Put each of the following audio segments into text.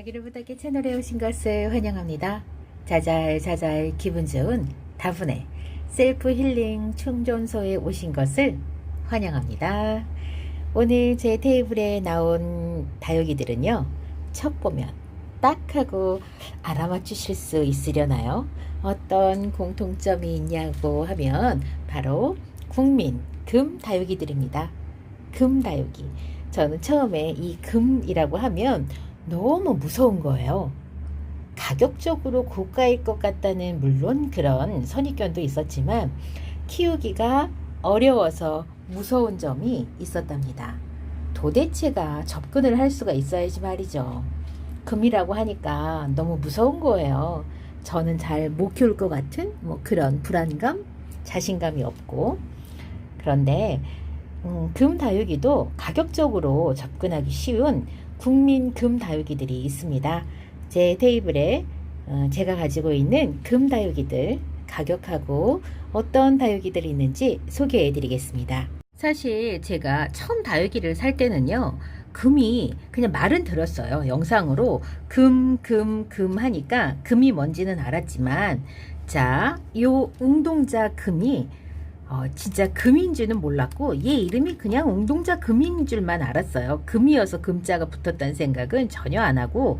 알기를 부탁해 채널에 오신 것을 환영합니다. 자잘 자잘 기분 좋은 다분의 셀프 힐링 충전소에 오신 것을 환영합니다. 오늘 제 테이블에 나온 다육이들은요, 첫 보면 딱 하고 알아맞추실 수 있으려나요? 어떤 공통점이 있냐고 하면 바로 국민 금 다육이들입니다. 금 다육이. 저는 처음에 이 금이라고 하면 너무 무서운 거예요. 가격적으로 고가일 것 같다는 물론 그런 선입견도 있었지만 키우기가 어려워서 무서운 점이 있었답니다. 도대체가 접근을 할 수가 있어야지 말이죠. 금이라고 하니까 너무 무서운 거예요. 저는 잘 못 키울 것 같은 뭐 그런 불안감, 자신감이 없고 그런데 음, 금 다육이도 가격적으로 접근하기 쉬운 국민 금 다육이들이 있습니다. 제 테이블에 어, 제가 가지고 있는 금 다육이들 가격하고 어떤 다육이들이 있는지 소개해 드리겠습니다. 사실 제가 처음 다육이를 살 때는요. 금이 그냥 말은 들었어요. 영상으로 금, 금, 금 하니까 금이 뭔지는 알았지만 자, 요 웅동자 금이 어, 진짜 금인지는 몰랐고 얘 이름이 그냥 웅동자 금인 줄만 알았어요. 금이어서 금자가 붙었다는 생각은 전혀 안 하고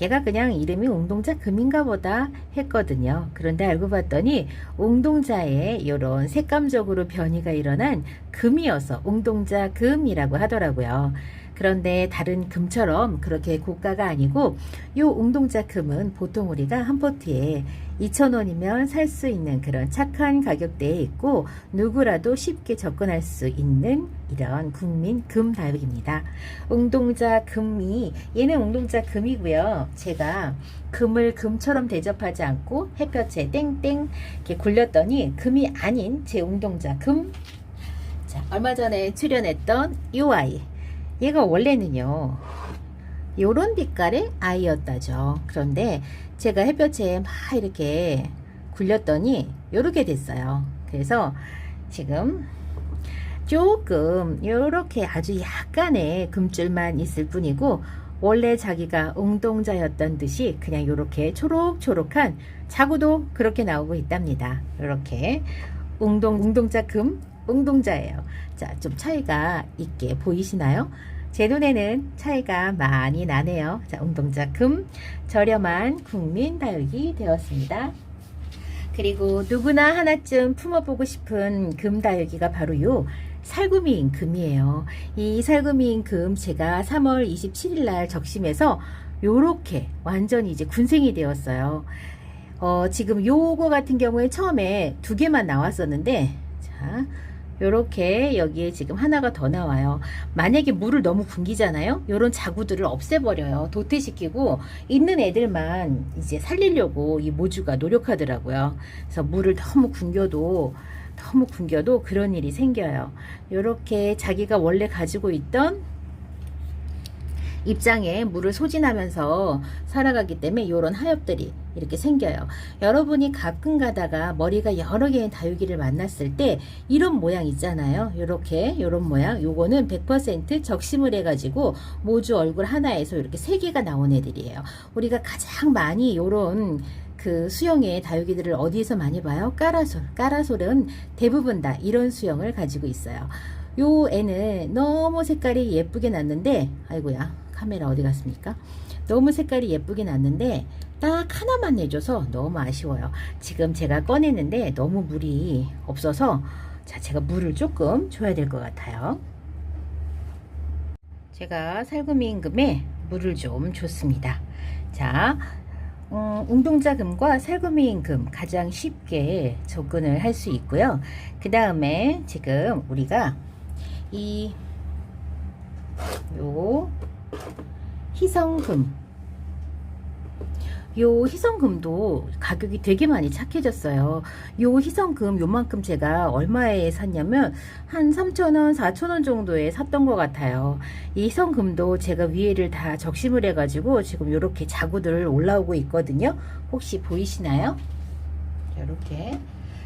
얘가 그냥 이름이 웅동자 금인가 보다 했거든요. 그런데 알고 봤더니 웅동자에 이런 색감적으로 변이가 일어난 금이어서 웅동자 금이라고 하더라고요. 그런데 다른 금처럼 그렇게 고가가 아니고 요 웅동자 금은 보통 우리가 한 포트에 2,000원이면 살 수 있는 그런 착한 가격대에 있고 누구라도 쉽게 접근할 수 있는 이런 국민 금 다육입니다. 웅동자 금이 얘는 웅동자 금이고요. 제가 금을 금처럼 대접하지 않고 햇볕에 땡땡 이렇게 굴렸더니 금이 아닌 제 웅동자 금. 자, 얼마 전에 출연했던 이 아이. 얘가 원래는요. 요런 빛깔의 아이였다죠. 그런데 제가 햇볕에 막 이렇게 굴렸더니 요렇게 됐어요. 그래서 지금 조금 요렇게 아주 약간의 금줄만 있을 뿐이고 원래 자기가 웅동자였던 듯이 그냥 요렇게 초록초록한 자구도 그렇게 나오고 있답니다. 요렇게 웅동 웅동자 금 웅동자예요. 자, 좀 차이가 있게 보이시나요? 제 눈에는 차이가 많이 나네요. 자, 웅동자 금 저렴한 국민 다육이 되었습니다. 그리고 누구나 하나쯤 품어보고 싶은 금 다육이가 바로 요 살구미인 금이에요. 이 살구미인 금 제가 3월 27일 날 적심해서 요렇게 완전히 이제 군생이 되었어요. 어, 지금 요거 같은 경우에 처음에 두 개만 나왔었는데 자, 요렇게 여기에 지금 하나가 더 나와요. 만약에 물을 너무 굶기잖아요. 요런 자구들을 없애버려요. 도태시키고 있는 애들만 이제 살리려고 이 모주가 노력하더라고요. 그래서 물을 너무 굶겨도 너무 굶겨도 그런 일이 생겨요. 요렇게 자기가 원래 가지고 있던 입장에 물을 소진하면서 살아가기 때문에 이런 하엽들이 이렇게 생겨요. 여러분이 가끔 가다가 머리가 여러 개의 다육이를 만났을 때 이런 모양 있잖아요. 이렇게 이런 모양. 요거는 100% 적심을 해가지고 모주 얼굴 하나에서 이렇게 세 개가 나온 애들이에요. 우리가 가장 많이 이런 그 수영의 다육이들을 어디에서 많이 봐요? 까라솔. 까라솔은 대부분 다 이런 수영을 가지고 있어요. 요 애는 너무 색깔이 예쁘게 났는데 아이고야 카메라 어디 갔습니까? 너무 색깔이 예쁘게 났는데 딱 하나만 내줘서 너무 아쉬워요. 지금 제가 꺼냈는데 너무 물이 없어서 자 제가 물을 조금 줘야 될 것 같아요. 제가 살구미 임금에 물을 좀 줬습니다. 자 음, 웅동자금과 살구미 임금 가장 쉽게 접근을 할 수 있고요. 그 다음에 지금 우리가 이 요 희성금 요 희성금도 가격이 되게 많이 착해졌어요. 요 희성금 요만큼 제가 얼마에 샀냐면 한 3,000원, 4,000원 정도에 샀던 것 같아요. 이 희성금도 제가 위에를 다 적심을 해 가지고 지금 요렇게 자구들 올라오고 있거든요. 혹시 보이시나요? 이렇게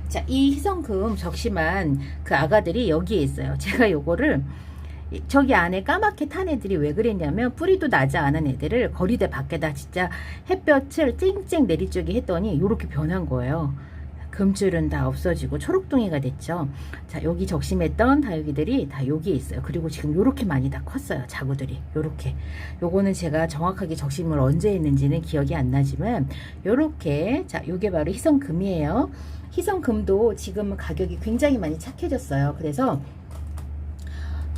자, 이 희성금 적심한 그 아가들이 여기에 있어요. 제가 요거를 이- 저기 안에 까맣게 탄 애들이 왜 그랬냐면 뿌리도 나지 않은 애들을 거리대 밖에다 진짜 햇볕을 쨍쨍 내리쬐게 했더니 이렇게 변한 거예요. 금줄은 다 없어지고 초록둥이가 됐죠. 자, 여기 적심했던 다육이들이 다 여기에 있어요. 그리고 지금 요렇게 많이 다 컸어요. 자구들이. 요렇게. 요거는 제가 정확하게 적심을 언제 했는지는 기억이 안 나지만 요렇게 자, 요게 바로 희성금이에요. 희성금도 지금은 가격이 굉장히 많이 착해졌어요. 그래서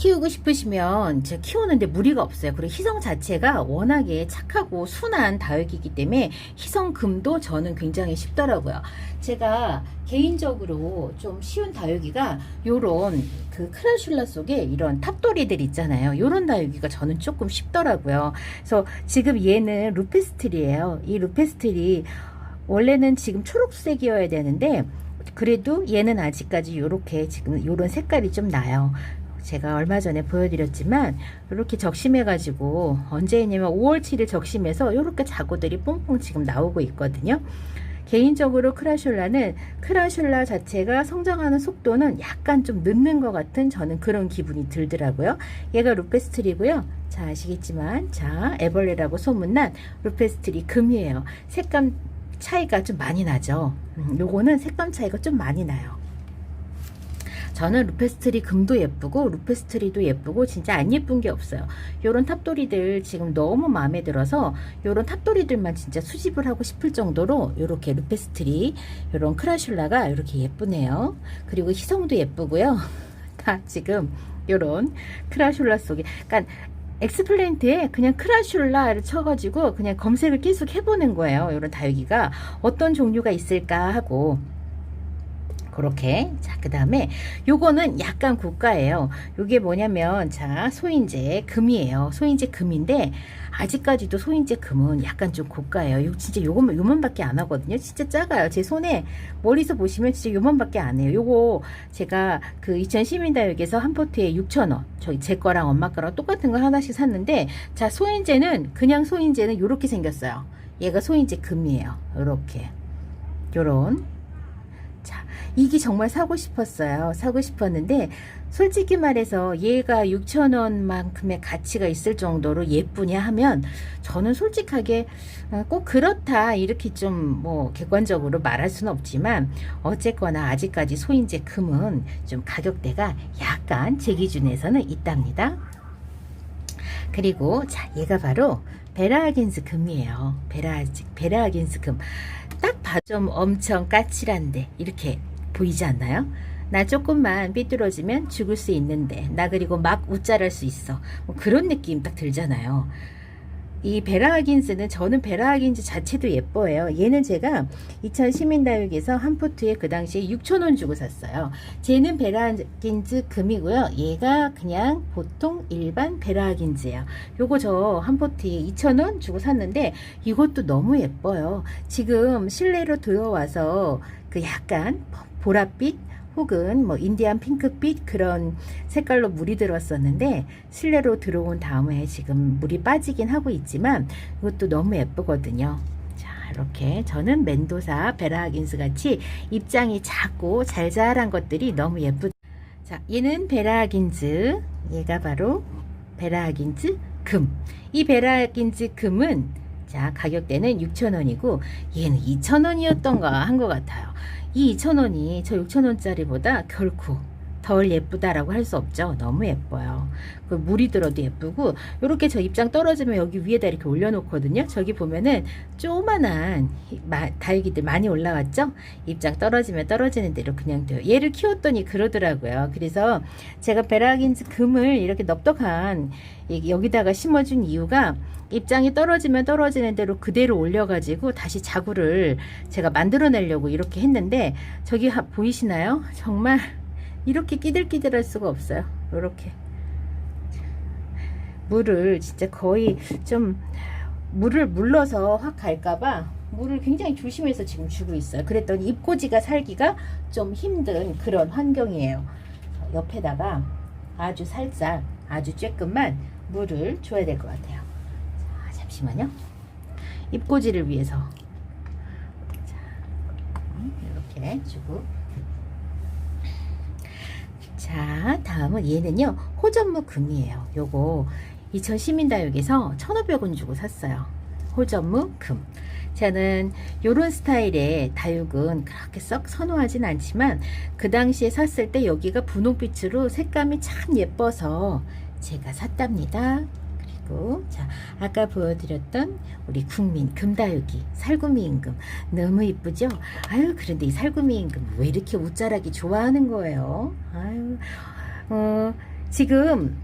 키우고 싶으시면 제가 키우는데 무리가 없어요. 그리고 희성 자체가 워낙에 착하고 순한 다육이기 때문에 희성금도 저는 굉장히 쉽더라고요. 제가 개인적으로 좀 쉬운 다육이가 요런 그 크라슐라 속에 이런 탑돌이들 있잖아요. 요런 다육이가 저는 조금 쉽더라고요. 그래서 지금 얘는 루페스틀이에요. 이 루페스틀이 원래는 지금 초록색이어야 되는데 그래도 얘는 아직까지 요렇게 지금 요런 색깔이 좀 나요. 제가 얼마 전에 보여드렸지만 이렇게 적심해 가지고 언제 했냐면 5월 7일 적심해서 이렇게 자구들이 뽕뽕 지금 나오고 있거든요. 개인적으로 크라슐라는 크라슐라 자체가 성장하는 속도는 약간 좀 늦는 것 같은 저는 그런 기분이 들더라고요. 얘가 루페스트리고요. 자 아시겠지만 자 에벌레라고 소문난 루페스트리 금이에요. 색감 차이가 좀 많이 나죠. 음, 요거는 색감 차이가 좀 많이 나요. 저는 루페스트리 금도 예쁘고 루페스트리도 예쁘고 진짜 안 예쁜 게 없어요. 요런 탑돌이들 지금 너무 마음에 들어서 요런 탑돌이들만 진짜 수집을 하고 싶을 정도로 요렇게 루페스트리 요런 크라슐라가 이렇게 예쁘네요. 그리고 희성도 예쁘고요. 다 지금 요런 크라슐라 속에 그러니까 엑스플레인트에 그냥 크라슐라를 쳐가지고 그냥 검색을 계속 해보는 거예요. 요런 다육이가 어떤 종류가 있을까 하고 그렇게. 자 그 다음에 요거는 약간 고가예요. 요게 뭐냐면 자 소인제 금이에요. 소인제 금인데 아직까지도 소인제 금은 약간 좀 고가예요. 요 진짜 요것만 요만밖에 안 하거든요. 진짜 작아요. 제 손에 멀리서 보시면 진짜 요만밖에 안 해요. 요거 제가 그 이천 시민다육에서 한 포트에 6,000원 저희 제 거랑 엄마 거랑 똑같은 거 하나씩 샀는데 자 소인제는 그냥 소인제는 요렇게 생겼어요. 얘가 소인제 금이에요. 요렇게. 요런. 자, 이게 정말 사고 싶었어요. 사고 싶었는데, 솔직히 말해서 얘가 6,000원만큼의 가치가 있을 정도로 예쁘냐 하면, 저는 솔직하게 어, 꼭 그렇다, 이렇게 좀 뭐 객관적으로 말할 수는 없지만, 어쨌거나 아직까지 소인제 금은 좀 가격대가 약간 제 기준에서는 있답니다. 그리고 자, 얘가 바로 베라하긴스 금이에요. 베라 베라하긴스 금. 딱 봐도 좀 엄청 까칠한데 이렇게 보이지 않나요? 나 조금만 삐뚤어지면 죽을 수 있는데 나 그리고 막 웃자랄 수 있어. 뭐 그런 느낌 딱 들잖아요. 이 베라 하긴스는 저는 베라 하긴스 자체도 예뻐요. 얘는 제가 2000 시민다육에서 한 포트에 그 당시에 6,000원 주고 샀어요. 쟤는 베라 하긴즈 금이고요. 얘가 그냥 보통 일반 베라 하긴즈예요. 요거 저 한 포트에 2,000원 주고 샀는데 이것도 너무 예뻐요. 지금 실내로 들어와서 그 약간 보랏빛 혹은 뭐 인디안 핑크빛 그런 색깔로 물이 들었었는데 실내로 들어온 다음에 지금 물이 빠지긴 하고 있지만 이것도 너무 예쁘거든요. 자 이렇게 저는 멘도사 베라하긴스 같이 입장이 작고 잘 자란 것들이 너무 예쁘. 자 얘는 베라하긴즈 얘가 바로 베라하긴즈 금. 이 베라하긴즈 금은 자 가격대는 6,000원이고 얘는 2,000원이었던가 한 것 같아요. 이 2,000원이 저 6,000원짜리보다 결코 덜 예쁘다라고 할 수 없죠. 너무 예뻐요. 그 물이 들어도 예쁘고 이렇게 저 입장 떨어지면 여기 위에다 이렇게 올려놓거든요. 저기 보면은 조만한 마- 다육이들 많이 올라왔죠. 입장 떨어지면 떨어지는 대로 그냥 돼요. 얘를 키웠더니 그러더라고요. 그래서 제가 베라긴즈 금을 이렇게 이- 여기다가 심어준 이유가 입장이 떨어지면 떨어지는 대로 그대로 올려가지고 다시 자구를 제가 만들어내려고 이렇게 했는데 저기 하- 보이시나요? 정말 이렇게 끼들끼들 할 수가 없어요. 이렇게 물을 진짜 거의 좀 물을 물러서 확 갈까봐 물을 굉장히 조심해서 지금 주고 있어요. 그랬더니 입꼬지가 살기가 좀 힘든 그런 환경이에요. 옆에다가 아주 살짝 아주 쬐끔만 물을 줘야 될 것 같아요. 자, 잠시만요. 입꼬지를 위해서 자, 이렇게 주고 자 자, 다음은 얘는요, 호전무 금이에요. 요거 2000 시민다육에서 1,500원 주고 샀어요. 호전무 금. 저는 요런 스타일의 다육은 그렇게 썩 선호하진 않지만 그 당시에 샀을 때 여기가 분홍빛으로 색감이 참 예뻐서 제가 샀답니다. 그리고 자 아까 보여드렸던 우리 국민 금다육이 살구미 임금 너무 이쁘죠? 아유 그런데 이 살구미 임금 왜 이렇게 웃자라기 좋아하는 거예요? 아유 어 지금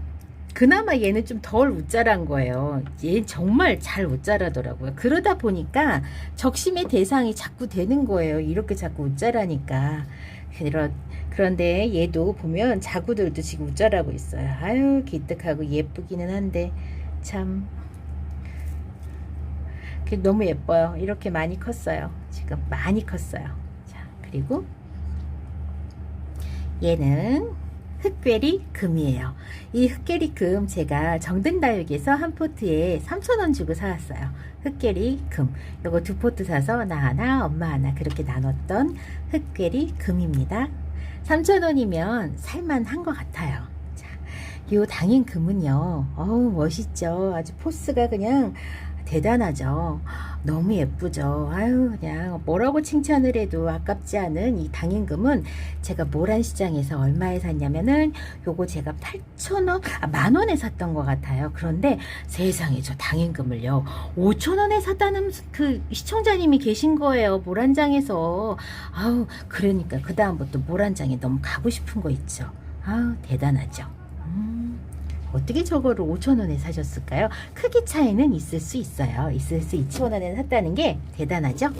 그나마 얘는 좀 덜 웃자란 거예요. 얘 정말 잘 웃자라더라고요. 그러다 보니까 적심의 대상이 자꾸 되는 거예요. 이렇게 자꾸 웃자라니까. 그런 그런데 얘도 보면 자구들도 지금 웃자라고 있어요. 아유 기특하고 예쁘기는 한데 참그 너무 예뻐요. 이렇게 많이 컸어요. 지금 많이 컸어요. 자 그리고 얘는 흑괴리 금이에요. 이 흑괴리 금 제가 정등다육에서 한 포트에 3,000원 주고 사왔어요. 흑괴리 금. 요거 두 포트 사서 나 하나, 엄마 하나 그렇게 나눴던 흑괴리 금입니다. 3,000원이면 살만한 것 같아요. 자, 요 당인 금은요. 어우, 멋있죠. 아주 포스가 그냥 대단하죠. 너무 예쁘죠. 아유, 그냥 뭐라고 칭찬을 해도 아깝지 않은 이 당인금은 제가 모란시장에서 얼마에 샀냐면은 요거 제가 8,000원, 아, 만원에 샀던 것 같아요. 그런데 세상에 저 당인금을요, 5,000원에 샀다는 그 시청자님이 계신 거예요. 모란장에서. 아우, 그러니까 그 다음부터 모란장에 너무 가고 싶은 거 있죠. 아우, 대단하죠. 음. 어떻게 저거를 5천원에 사셨을까요? 크기 차이는 있을 수 있어요. 있을 수 2천원에 샀다는 게 대단하죠?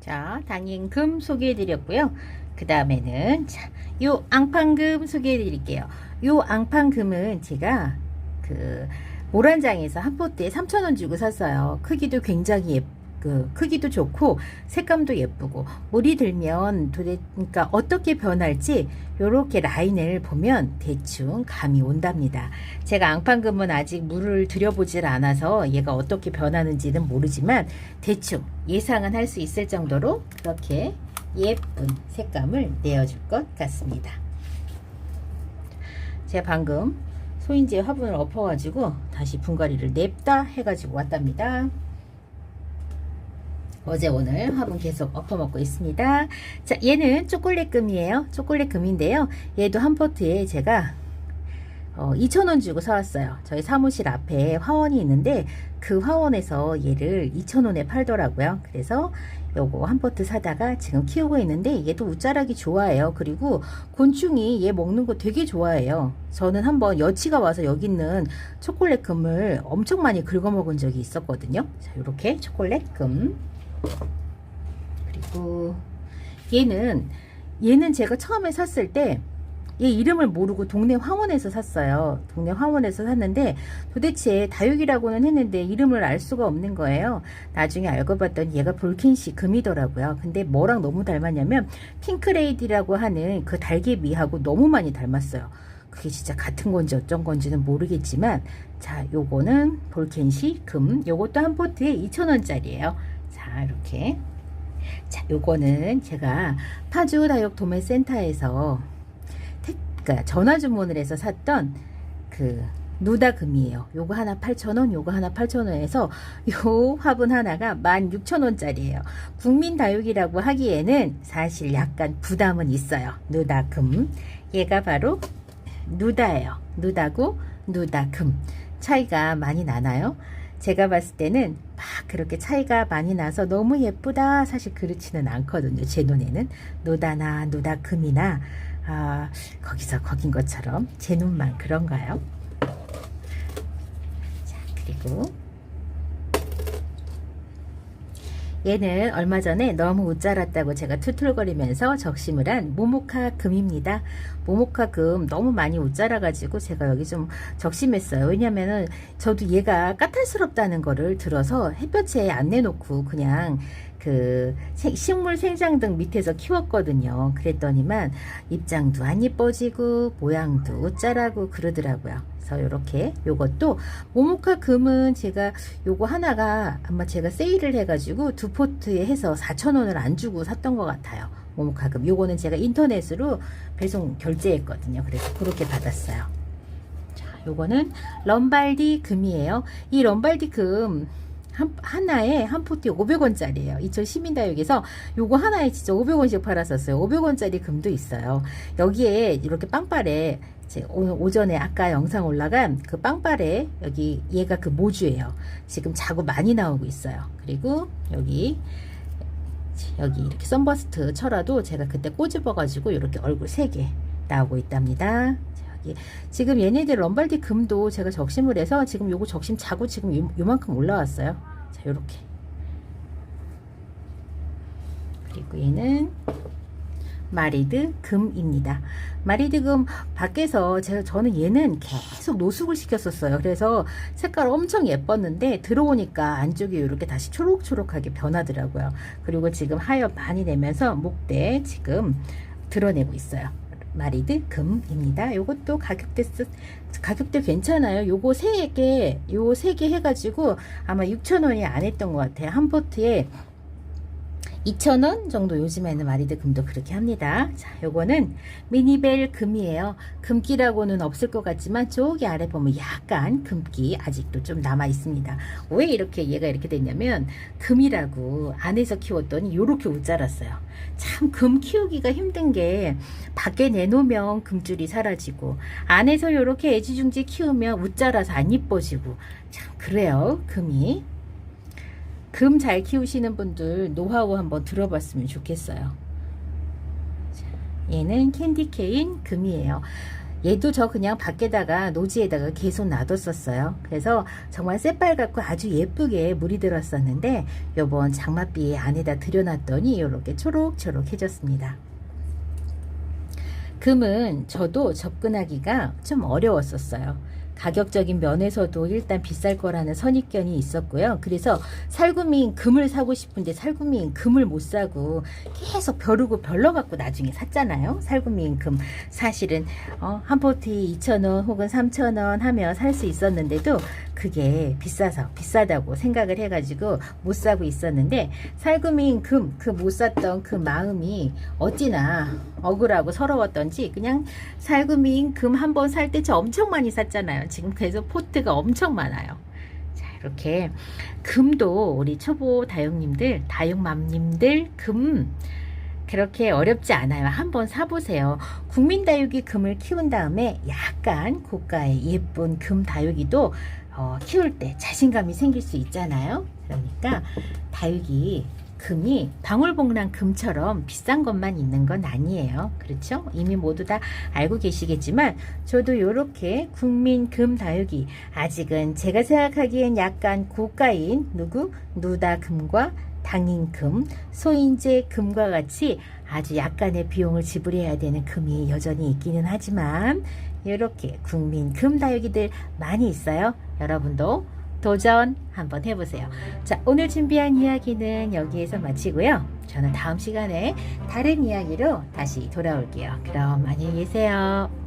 자, 당인금 소개해드렸고요. 그 다음에는 자, 요 앙팡금 소개해드릴게요. 요 앙팡금은 제가 그 모란장에서 한 포트에 3,000원 주고 샀어요. 크기도 굉장히 예쁘 그 크기도 좋고 색감도 예쁘고 물이 들면 도대 그러니까 어떻게 변할지 요렇게 라인을 보면 대충 감이 온답니다. 제가 앙팡금은 아직 물을 들여보질 않아서 얘가 어떻게 변하는지는 모르지만 대충 예상은 할 수 있을 정도로 그렇게 예쁜 색감을 내어줄 것 같습니다. 제가 방금 소인제 화분을 엎어가지고 다시 분갈이를 냅다 해가지고 왔답니다. 어제 오늘 화분 계속 엎어먹고 있습니다. 자, 얘는 초콜릿 금이에요. 초콜릿 금인데요. 얘도 한 포트에 제가 어, 2,000원 주고 사왔어요. 저희 사무실 앞에 화원이 있는데 그 화원에서 얘를 2,000원에 팔더라고요. 그래서 요거 한 포트 사다가 지금 키우고 있는데 얘도 웃자라기 좋아해요. 그리고 곤충이 얘 먹는 거 되게 좋아해요. 저는 한번 여치가 와서 여기 있는 초콜릿 금을 엄청 많이 긁어 먹은 적이 있었거든요. 자, 요렇게 초콜릿 금. 그리고 얘는 얘는 제가 처음에 샀을 때 얘 이름을 모르고 동네 황원에서 샀어요. 동네 황원에서 샀는데 도대체 다육이라고는 했는데 이름을 알 수가 없는 거예요. 나중에 알고 봤더니 얘가 볼킨시 금이더라고요. 근데 뭐랑 너무 닮았냐면 핑크레이디라고 하는 그 달개미하고 너무 많이 닮았어요. 그게 진짜 같은 건지 어쩐 건지는 모르겠지만 자 요거는 볼켄시 금 요것도 한 포트에 2,000원짜리예요. 자 이렇게 자 요거는 제가 파주 다육 도매센터에서 그러니까 전화 주문을 해서 샀던 그 누다금이에요. 요거 하나 8,000원, 요거 하나 8,000원에서 요 화분 하나가 16,000원짜리예요. 국민 다육이라고 하기에는 사실 약간 부담은 있어요. 누다금. 얘가 바로 누다예요. 누다고 누다금. 차이가 많이 나나요? 제가 봤을 때는 막 그렇게 차이가 많이 나서 너무 예쁘다 사실 그렇지는 않거든요. 제 눈에는 누다나 누다금이나 아, 거기서 거긴 것처럼 제 눈만 그런가요? 자, 그리고 얘는 얼마 전에 너무 웃자랐다고 제가 툴툴거리면서 적심을 한 모모카 금입니다. 모모카 금 너무 많이 웃자라가지고 제가 여기 좀 적심했어요. 왜냐면은 저도 얘가 까탈스럽다는 거를 들어서 햇볕에 안 내놓고 그냥 그 식물 생장 등 밑에서 키웠거든요. 그랬더니만 입장도 안 예뻐지고 모양도 웃자라고 그러더라고요. 그래서 요렇게 요것도 모모카 금은 제가 요거 하나가 아마 제가 세일을 해가지고 두 포트에 해서 4,000원을 안 주고 샀던 것 같아요. 모모카 금. 요거는 제가 인터넷으로 배송 결제했거든요. 그래서 그렇게 받았어요. 자, 요거는 럼발디 금이에요. 이 럼발디 금 한, 하나에 한 포트에 500원짜리예요. 이천 시민다육에서 요거 하나에 진짜 500원씩 팔았었어요. 500원짜리 금도 있어요. 여기에 이렇게 오늘 오전에 아까 영상 올라간 그 빵빠레 여기 얘가 그 모주예요. 지금 자구 많이 나오고 있어요. 그리고 여기 여기 이렇게 선버스트 쳐라도 제가 그때 꼬집어가지고 이렇게 얼굴 3개 나오고 있답니다. 자, 여기 지금 얘네들 럼발디 금도 제가 적심을 해서 지금 요거 적심 자고 지금 요, 요만큼 올라왔어요. 자, 요렇게. 그리고 얘는 마리드 금입니다. 마리드 금 밖에서 제가 저는 얘는 계속 노숙을 시켰었어요. 그래서 색깔 엄청 예뻤는데 들어오니까 안쪽이 이렇게 다시 초록초록하게 변하더라고요. 그리고 지금 하엽 많이 내면서 목대 지금 드러내고 있어요. 마리드 금입니다. 요것도 가격대 쓰, 가격대 괜찮아요. 요거 세 개, 요세개 해가지고 아마 6,000원이 안 했던 것 같아요. 한 포트에 2,000원 정도 요즘에는 마리드 금도 그렇게 합니다. 자, 요거는 미니벨 금이에요. 금기라고는 없을 것 같지만 저기 아래 보면 약간 금기 아직도 좀 남아 있습니다. 왜 이렇게 얘가 이렇게 됐냐면 금이라고 안에서 키웠더니 요렇게 웃자랐어요. 참 금 키우기가 힘든 게 밖에 내놓으면 금줄이 사라지고 안에서 요렇게 애지중지 키우면 웃자라서 안 이뻐지고 참 그래요 금이 금 잘 키우시는 분들 노하우 한번 들어봤으면 좋겠어요. 자, 얘는 캔디케인 금이에요. 얘도 저 그냥 밖에다가 노지에다가 계속 놔뒀었어요. 그래서 정말 새빨갛고 아주 예쁘게 물이 들었었는데 요번 장맛비 안에다 들여놨더니 이렇게 초록초록해졌습니다. 금은 저도 접근하기가 좀 어려웠었어요. 가격적인 면에서도 일단 비쌀 거라는 선입견이 있었고요. 그래서 살구미인 금을 사고 싶은데 살구미인 금을 못 사고 계속 벼르고 별러 갖고 나중에 샀잖아요. 살구미인 금 사실은 어, 한 포트에 2,000원 혹은 3,000원 하면 살수 있었는데도 그게 비싸서 비싸다고 생각을 해가지고 못 사고 있었는데 살구미인 금 그 못 샀던 그 마음이 어찌나 억울하고 서러웠던지 그냥 살구미인 금 한 번 살 때 저 엄청 많이 샀잖아요. 지금 계속 포트가 엄청 많아요. 자 이렇게 금도 우리 초보 다육님들 다육맘님들 금 그렇게 어렵지 않아요. 한번 사보세요. 국민다육이 금을 키운 다음에 약간 고가의 예쁜 금 다육이도 어, 키울 때 자신감이 생길 수 있잖아요. 그러니까 다육이 금이 방울복랑 금처럼 비싼 것만 있는 건 아니에요. 그렇죠? 이미 모두 다 알고 계시겠지만 저도 이렇게 국민 금 다육이 아직은 제가 생각하기엔 약간 고가인 누구 누다 금과 당인금, 소인제 금과 같이 아주 약간의 비용을 지불해야 되는 금이 여전히 있기는 하지만 이렇게 국민 금 다육이들 많이 있어요. 여러분도 도전 한번 해보세요. 자, 오늘 준비한 이야기는 여기에서 마치고요. 저는 다음 시간에 다른 이야기로 다시 돌아올게요. 그럼 안녕히 계세요.